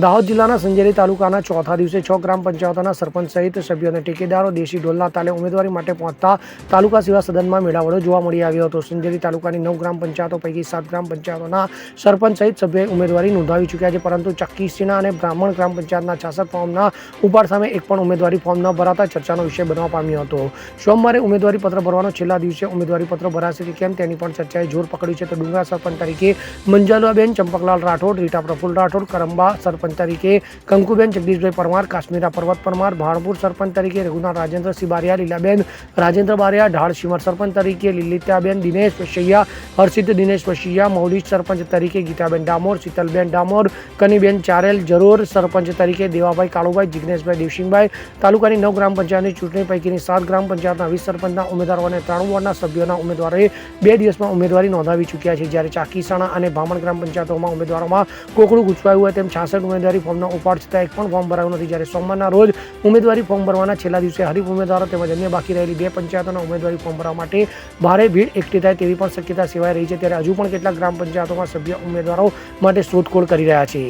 દાહોદ જિલ્લાના સંજેલી તાલુકાના ચોથા દિવસે છ ગ્રામ પંચાયતોના સરપંચ સહિત સભ્યો અને ટેકેદારો દેશી ઢોલના તાલે ઉમેદવારી માટે પહોંચતા તાલુકા સેવા સદનમાં મેળાવડો જોવા મળી આવ્યો હતો. સંજેલી તાલુકાની નવ ગ્રામ પંચાયતો પૈકી સાત ગ્રામ પંચાયતોના સરપંચ સહિત સભ્યોએ ઉમેદવારી નોંધાવી ચૂક્યા છે, પરંતુ ચક્કીસીના અને બ્રાહ્મણ ગ્રામ પંચાયતના છાસઠ ફોર્મના ઉપાડ સામે એક પણ ઉમેદવારી ફોર્મ ન ભરાતા ચર્ચાનો વિષય બનવા પામ્યો હતો. સોમવારે ઉમેદવારી પત્ર ભરવાનો છેલ્લા દિવસે ઉમેદવારી પત્ર ભરાશે કે કેમ તેની પણ ચર્ચાએ જોર પકડ્યું છે. તો ડુંગરા સરપંચ તરીકે મંજાલુઆબેન, ચંપકલાલ રાઠોડ, રીટા પ્રફુલ રાઠોડ, કરંબા સરપંચ તરીકે કંકુબેન જગદીશભાઈ પરમાર, કાશ્મીરા પર્વત પરમાર, ભાણપુર સરપંચ તરીકે રઘુનાથ રાજેન્દ્રસિંહ બારિયા લીલાબેન રાજેન્દ્ર બારિયા, ઢાળ શિમર સરપંચ તરીકે લીલિતાબેન દિનેશ વશૈયા, હર્ષિત દિનેશ વશૈયા મૌલિક સરપંચ તરીકે ગીતાબેન ડામોર, શીતલબેન ડામોર, કનીબેન ચારેલ જરૂર સરપંચ તરીકે દેવાભાઈ કાળુભાઈ જિજ્ઞેશભાઈ દેવસિંહભાઈ, તાલુકાની નવ ગ્રામ પંચાયતની ચૂંટણી પૈકીની સાત ગ્રામ પંચાયતના વીસ સરપંચના ઉમેદવારો અને ત્રણ વોર્ડના સભ્યોના ઉમેદવારોએ બે દિવસમાં ઉમેદવારી નોંધાવી ચૂક્યા છે. જ્યારે ચાકીસાણા અને ભામણ ગ્રામ પંચાયતોમાં ઉમેદવારોમાં કોકડું ગુચવાયું હોય તેમ છાસઠ ઉમેદવારી ફોર્મના ઉપાડ છતાં એક પણ ફોર્મ ભરાયું નથી. જ્યારે સોમવારના રોજ ઉમેદવારી ફોર્મ ભરવાના છેલ્લા દિવસે હરીફ ઉમેદવારો તેમજ અન્ય બાકી રહેલી બે પંચાયતોના ઉમેદવારી ફોર્મ ભરવા માટે ભારે ભીડ એકઠી થાય તેવી પણ શક્યતા સેવાઈ રહી છે. ત્યારે હજુ પણ કેટલાક ગ્રામ પંચાયતોમાં સભ્ય ઉમેદવારો માટે શોધખોળ કરી રહ્યા છે.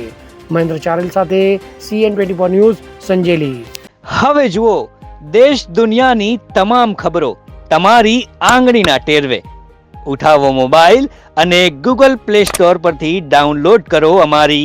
મહેન્દ્ર ચારેલ સાથે CN twenty four news Sanjeli. હવે જુઓ, દેશ દુનિયાની તમામ ખબરો તમારી આંગળીના ટેરવે. ઉઠાવો મોબાઈલ અને ગૂગલ પ્લે સ્ટોર પરથી ડાઉનલોડ કરો અમારી